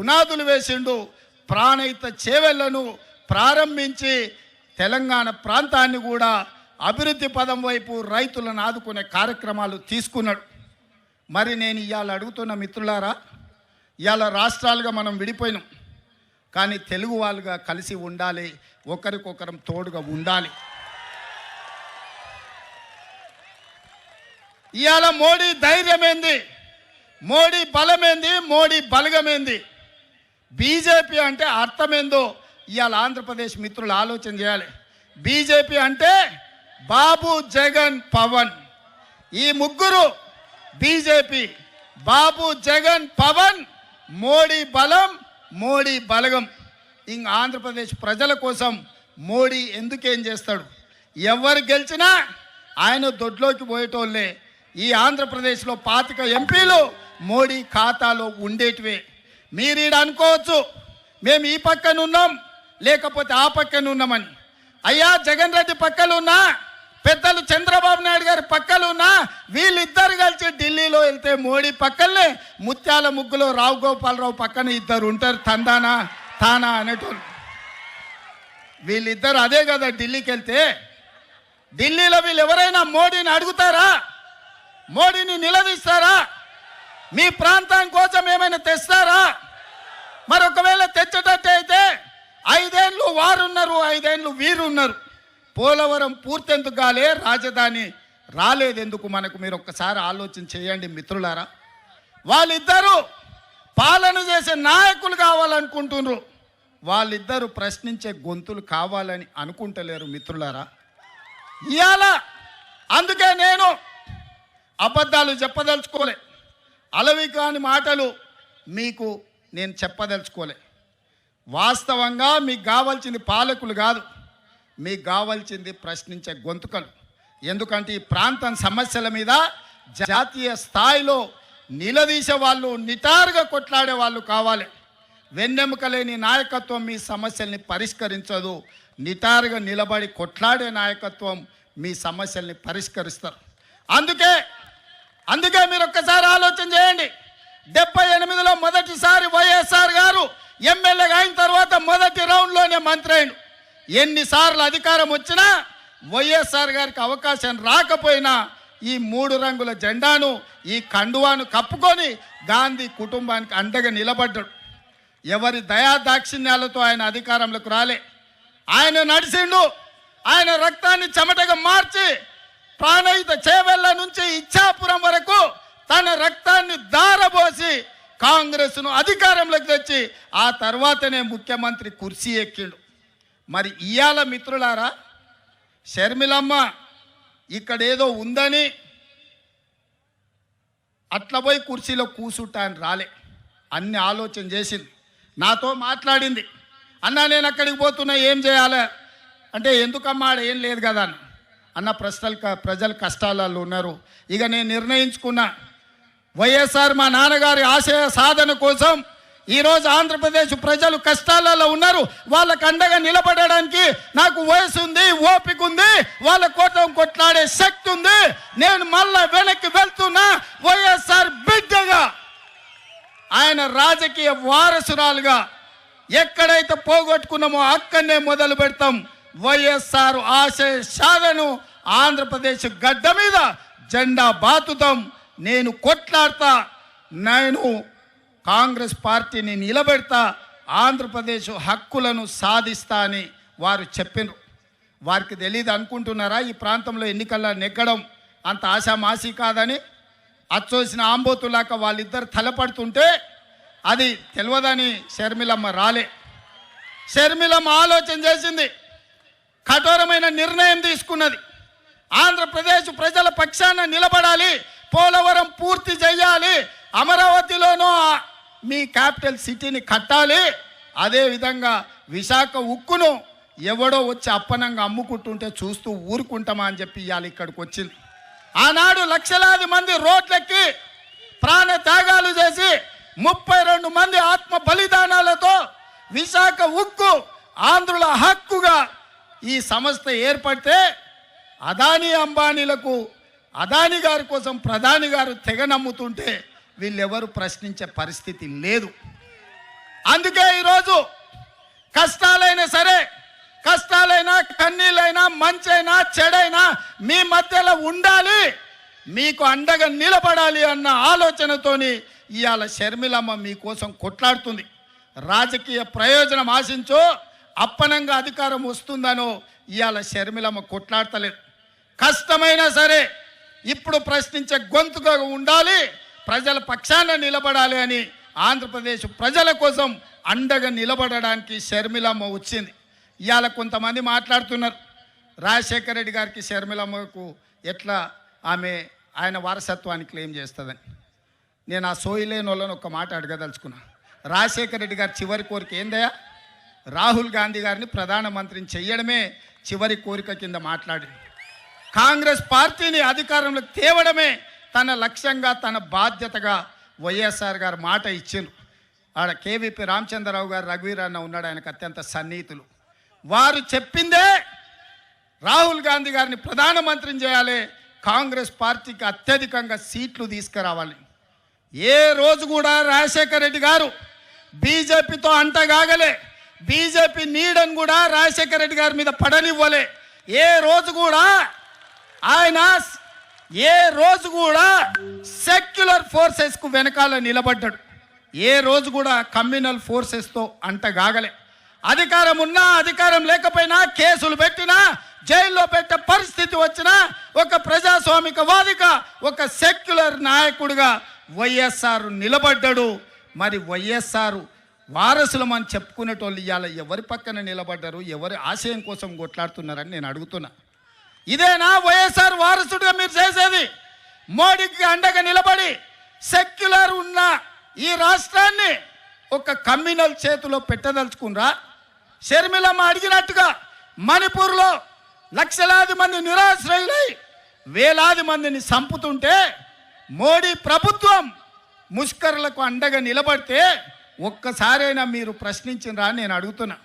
పునాదులు వేసిండు ప్రాణహిత చేవెళ్ళను ప్రారంభించి తెలంగాణ ప్రాంతాన్ని కూడా అభివృద్ధి పదం వైపు రైతులను ఆదుకునే కార్యక్రమాలు తీసుకున్నాడు. మరి నేను ఇవాళ అడుగుతున్న మిత్రులారా ఇవాళ రాష్ట్రాలుగా మనం విడిపోయినాం. కానీ తెలుగు వాళ్ళుగా కలిసి ఉండాలి ఒకరికొకరం తోడుగా ఉండాలి. ఇవాళ మోడీ ధైర్యమేంది? మోడీ బలమేంది? మోడీ బలగమేంది? బీజేపీ అంటే అర్థమేందో ఇవాళ ఆంధ్రప్రదేశ్ మిత్రులు ఆలోచన చేయాలి. బీజేపీ అంటే బాబు జగన్ పవన్. ఈ ముగ్గురు బీజేపీ బాబు జగన్ పవన్ మోడీ బలం మోడీ బలగం. ఇంక ఆంధ్రప్రదేశ్ ప్రజల కోసం మోడీ ఎందుకేం చేస్తాడు? ఎవరు గెలిచినా ఆయన దొడ్లోకి పోయేటోళ్ళే. ఈ ఆంధ్రప్రదేశ్లో పాతిక ఎంపీలు మోడీ ఖాతాలో ఉండేటివే. మీరు ఈడ అనుకోవచ్చు మేము ఈ పక్కన ఉన్నాం లేకపోతే ఆ పక్కన ఉన్నామని అయ్యా జగన్ రెడ్డి పక్కన ఉన్నా పెద్దలు చంద్రబాబు నాయుడు గారి పక్కన ఉన్నా వీళ్ళిద్దరు కలిసి ఢిల్లీలో వెళ్తే మోడీ పక్కనే ముత్యాల ముగ్గులో రావు గోపాలరావు పక్కన ఇద్దరు ఉంటారు తందానా తానా అనేటోళ్ళు. వీళ్ళిద్దరు అదే కదా ఢిల్లీకి వెళ్తే. ఢిల్లీలో వీళ్ళు ఎవరైనా మోడీని అడుగుతారా? మోడీని నిలదీస్తారా? మీ ప్రాంతం కోసం ఏమైనా తెస్తారా మరి ఒకవేళ తెచ్చేటట్టు అయితే ఐదేళ్ళు వారున్నారు వీరు వీరున్నారు. పోలవరం పూర్తెందుకు కాలే రాజధాని రాలేదెందుకు మనకు? మీరు ఒక్కసారి ఆలోచన చేయండి మిత్రులారా. వాళ్ళిద్దరూ పాలన చేసే నాయకులు కావాలనుకుంటున్నారు. వాళ్ళిద్దరూ ప్రశ్నించే గొంతులు కావాలని అనుకుంటలేరు మిత్రులారా. ఇవాళ అందుకే నేను అబద్ధాలు చెప్పదలుచుకోలే. అలవి కాని మాటలు మీకు నేను చెప్పదలుచుకోలే. వాస్తవంగా మీకు కావాల్సింది పాలకులు కాదు. మీకు కావాల్సింది ప్రశ్నించే గొంతుకలు. ఎందుకంటే ఈ ప్రాంతం సమస్యల మీద జాతీయ స్థాయిలో నిలదీసే వాళ్ళు నిటారుగా కొట్లాడే వాళ్ళు కావాలి. వెన్నెముక లేని నాయకత్వం మీ సమస్యల్ని పరిష్కరించదు. నిటారుగా నిలబడి కొట్లాడే నాయకత్వం మీ సమస్యల్ని పరిష్కరిస్తారు. అందుకే అందుకే మీరు ఒక్కసారి ఆలోచన చేయండి. డెబ్బై ఎనిమిదిలో మొదటిసారి వైఎస్ఆర్ గారు ఎమ్మెల్యేగా అయిన తర్వాత మొదటి రౌండ్లోనే మంత్రి అయిన ఎన్నిసార్లు అధికారం వచ్చినా వైఎస్ఆర్ గారికి అవకాశం రాకపోయినా ఈ మూడు రంగుల జెండాను ఈ కండువాను కప్పుకొని గాంధీ కుటుంబానికి అండగా నిలబడ్డాడు. ఎవరి దయా దాక్షిణ్యాలతో ఆయన అధికారంలోకి రాలే. ఆయన నడిచిండు. ఆయన రక్తాన్ని చెమటగా మార్చి ప్రాణయుత చేవెళ్ళ నుంచి ఇచ్చాపురం వరకు తన రక్తాన్ని దారబోసి కాంగ్రెస్ను అధికారంలోకి తెచ్చి ఆ తర్వాతనే ముఖ్యమంత్రి కుర్చీ ఎక్కిండు. మరి ఇయాల మిత్రులారా షర్మిలమ్మ ఇక్కడ ఏదో ఉందని అట్లా పోయి కుర్చీలో కూసుంటా అని రాలే. అన్ని ఆలోచన చేసింది. నాతో మాట్లాడింది. అన్న నేను అక్కడికి పోతున్నా ఏం చేయాలి? అంటే ఎందుకమ్మా ఆడ ఏం లేదు కదా అన్న అన్న ప్రశ్నలు క- ప్రజలు కష్టాలలో ఉన్నారు. ఇక నేను నిర్ణయించుకున్నా వైఎస్ఆర్ మా నాన్నగారి ఆశయ సాధన కోసం ఈరోజు ఆంధ్రప్రదేశ్ ప్రజలు కష్టాలలో ఉన్నారు. వాళ్ళకు అండగా నిలబడడానికి నాకు వయసు ఉంది ఓపిక ఉంది. వాళ్ళ కోటం కొట్లాడే శక్తి ఉంది. నేను మళ్ళా వెనక్కి వెళ్తున్నా. వైఎస్ఆర్ బిడ్డగా. ఆయన రాజకీయ వారసురాలుగా ఎక్కడైతే పోగొట్టుకున్నామో అక్కడనే మొదలు పెడతాం. వైఎస్ఆర్ ఆశయ సాధను ఆంధ్రప్రదేశ్ గడ్డ మీద జెండా బాతుతాం. నేను కొట్లాడతా నేను కాంగ్రెస్ పార్టీని నిలబెడతా ఆంధ్రప్రదేశ్ హక్కులను సాధిస్తా అని వారు చెప్పినారు. వారికి తెలియదు అనుకుంటున్నారా? ఈ ప్రాంతంలో ఎన్నికల్లో నెగ్గడం అంత ఆశామాసి కాదని అచ్చోసిన ఆంబోతులాక వాళ్ళిద్దరు తలపడుతుంటే అది తెలియదని షర్మిలమ్మ రాలే. షర్మిలమ్మ ఆలోచన చేసింది కఠోరమైన నిర్ణయం తీసుకున్నది. ఆంధ్రప్రదేశ్ ప్రజల పక్షాన నిలబడాలి పోలవరం పూర్తి చేయాలి. అమరావతిలోనూ మీ క్యాపిటల్ సిటీని కట్టాలి. అదేవిధంగా విశాఖ ఉక్కును ఎవడో వచ్చి అప్పనంగా అమ్ముకుంటుంటే చూస్తూ ఊరుకుంటామా అని చెప్పి ఇవాళ ఇక్కడికి వచ్చింది. ఆనాడు లక్షలాది మంది రోడ్లెక్కి ప్రాణ త్యాగాలు చేసి ముప్పై రెండు మంది ఆత్మ బలిదానాలతో విశాఖ ఉక్కు ఆంధ్రుల హక్కుగా ఈ సంస్థ ఏర్పడితే అదానీ అంబానీలకు అదాని గారి కోసం ప్రధాని గారు తెగ నమ్ముతుంటే వీళ్ళెవరు ప్రశ్నించే పరిస్థితి లేదు. అందుకే ఈరోజు కష్టాలైనా సరే కష్టాలైనా కన్నీళ్ళైనా మంచైనా చెడైనా మీ మధ్యలో ఉండాలి మీకు అండగా నిలబడాలి అన్న ఆలోచనతోని ఇవాళ షర్మిలమ్మ మీకోసం కొట్లాడుతుంది. రాజకీయ ప్రయోజనం ఆశించో అప్పనంగా అధికారం వస్తుందనో ఇవాళ షర్మిలమ్మ కొట్లాడతలేదు. కష్టమైనా సరే ఇప్పుడు ప్రశ్నించే గొంతుగా ఉండాలి ప్రజల పక్షాన నిలబడాలి అని ఆంధ్రప్రదేశ్ ప్రజల కోసం అండగా నిలబడడానికి షర్మిలమ్మ వచ్చింది. ఇవాళ కొంతమంది మాట్లాడుతున్నారు. రాజశేఖర రెడ్డి గారికి షర్మిలమ్మకు ఎట్లా ఆమె ఆయన వారసత్వాన్ని క్లెయిమ్ చేస్తుందని. నేను ఆ సోయిలేని వాళ్ళని ఒక మాట అడగదలుచుకున్నా. రాజశేఖర రెడ్డి గారి చివరి కోరిక ఏందయ్యా? రాహుల్ గాంధీ గారిని ప్రధానమంత్రిని చెయ్యడమే చివరి కోరిక కింద మాట్లాడింది కాంగ్రెస్ పార్టీని అధికారంలో తేవడమే తన లక్ష్యంగా తన బాధ్యతగా వైఎస్ఆర్ గారు మాట ఇచ్చిండ్రు. ఆడ కేవీపీ రామచంద్రరావు గారు రఘువీర్ అన్న ఉన్నాడు ఆయనకు అత్యంత సన్నిహితులు. వారు చెప్పిందే రాహుల్ గాంధీ గారిని ప్రధానమంత్రిని చేయాలి కాంగ్రెస్ పార్టీకి అత్యధికంగా సీట్లు తీసుకురావాలి. ఏ రోజు కూడా రాజశేఖర రెడ్డి గారు బీజేపీతో అంటగాగలే బీజేపీ నీడని కూడా రాజశేఖర రెడ్డి గారి మీద పడనివ్వలే. ఏ రోజు కూడా ఆయన ఏ రోజు కూడా సెక్యులర్ ఫోర్సెస్కు వెనకాల నిలబడ్డాడు. ఏ రోజు కూడా కమ్యూనల్ ఫోర్సెస్తో అంటగాగలే అధికారం ఉన్నా అధికారం లేకపోయినా కేసులు పెట్టినా జైల్లో పెట్టే పరిస్థితి వచ్చినా ఒక ప్రజాస్వామిక వాదిక ఒక సెక్యులర్ నాయకుడిగా వైఎస్ఆర్ నిలబడ్డాడు. మరి వైఎస్ఆర్ వారసులం అని చెప్పుకునేటోళ్ళు ఇవాళ ఎవరి పక్కన నిలబడ్డారు ఎవరి ఆశయం కోసం కొట్లాడుతున్నారని నేను అడుగుతున్నా. ఇదేనా వైఎస్ఆర్ వారసుడిగా మీరు చేసేది? మోడీకి అండగా నిలబడి సెక్యులర్ ఉన్న ఈ రాష్ట్రాన్ని ఒక కమ్యూనల్ చేతిలో పెట్టదలుచుకున్రా షర్మిలమ్మ అడిగినట్టుగా మణిపూర్లో లక్షలాది మంది నిరాశ్రయులై వేలాది మందిని చంపుతుంటే మోడీ ప్రభుత్వం ముష్కరులకు అండగా నిలబడితే ఒక్కసారైనా మీరు ప్రశ్నించినరా నేను అడుగుతున్నా.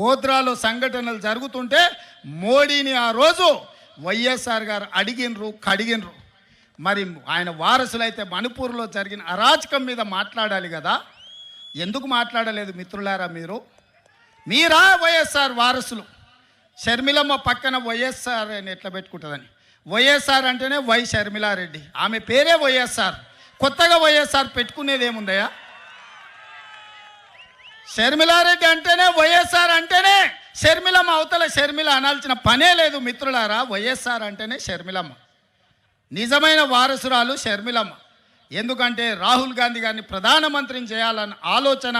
గోద్రాలో సంఘటనలు జరుగుతుంటే మోడీని ఆ రోజు వైఎస్ఆర్ గారు అడిగినరు కడిగినరు. మరి ఆయన వారసులైతే మణిపూర్లో జరిగిన అరాచకం మీద మాట్లాడాలి కదా. ఎందుకు మాట్లాడలేదు మిత్రులారా మీరు? మీరా వైఎస్ఆర్ వారసులు? షర్మిలమ్మ పక్కన వైఎస్ఆర్ అని ఎట్లా పెట్టుకుంటుందని? వైఎస్ఆర్ అంటేనే వై షర్మిలారెడ్డి. ఆమె పేరే వైఎస్ఆర్. కొత్తగా వైఎస్ఆర్ పెట్టుకునేది ఏముందయ్యా షర్మిలారెడ్డి అంటేనే వైఎస్ఆర్ అంటేనే షర్మిలమ్మ. అవతల షర్మిల అనాల్సిన పనే లేదు మిత్రులారా. వైఎస్ఆర్ అంటేనే షర్మిలమ్మ. నిజమైన వారసురాలు షర్మిలమ్మ. ఎందుకంటే రాహుల్ గాంధీ గారిని ప్రధానమంత్రిని చేయాలన్న ఆలోచన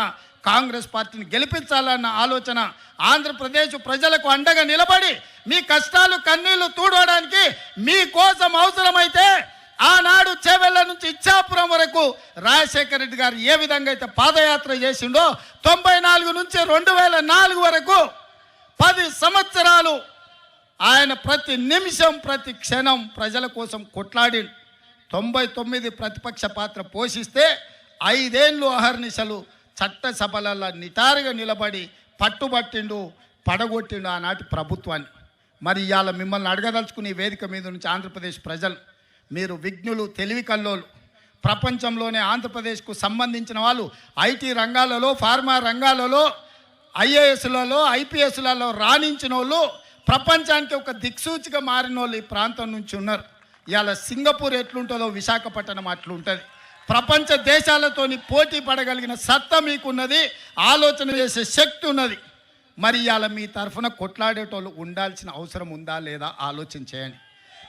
కాంగ్రెస్ పార్టీని గెలిపించాలన్న ఆలోచన ఆంధ్రప్రదేశ్ ప్రజలకు అండగా నిలబడి మీ కష్టాలు కన్నీళ్ళు తూడవడానికి మీకోసం అవసరమైతే ఆనాడు చేవెళ్ళ నుంచి ఇచ్చాపురం వరకు రాజశేఖర రెడ్డి గారు ఏ విధంగా అయితే పాదయాత్ర చేసిండో తొంభై నాలుగు నుంచి రెండు వేల నాలుగు వరకు పది సంవత్సరాలు ఆయన ప్రతి నిమిషం ప్రతి క్షణం ప్రజల కోసం కొట్లాడి తొంభై తొమ్మిది ప్రతిపక్ష పాత్ర పోషిస్తే ఐదేళ్ళు అహర్నిశలు చట్టసభలలో నిటారుగా నిలబడి పట్టుబట్టిండు పడగొట్టిండు ఆనాటి ప్రభుత్వాన్ని. మరి ఇవాళ మిమ్మల్ని అడగదలుచుకుని వేదిక మీద నుంచి ఆంధ్రప్రదేశ్ ప్రజలు మీరు విఘ్నులు తెలివి కల్లోలు. ప్రపంచంలోనే ఆంధ్రప్రదేశ్కు సంబంధించిన వాళ్ళు ఐటీ రంగాలలో ఫార్మా రంగాలలో ఐఏఎస్లలో ఐపీఎస్లలో రాణించిన వాళ్ళు ప్రపంచానికి ఒక దిక్సూచిగా మారిన వాళ్ళు ఈ ప్రాంతం నుంచి ఉన్నారు. ఇవాళ సింగపూర్ ఎట్లుంటుందో విశాఖపట్నం అట్లుంటుంది. ప్రపంచ దేశాలతోని పోటీ పడగలిగిన సత్తా మీకున్నది ఆలోచన చేసే శక్తి ఉన్నది. మరి ఇవాళ మీ తరఫున కొట్లాడేటోళ్ళు ఉండాల్సిన అవసరం ఉందా లేదా ఆలోచించేయండి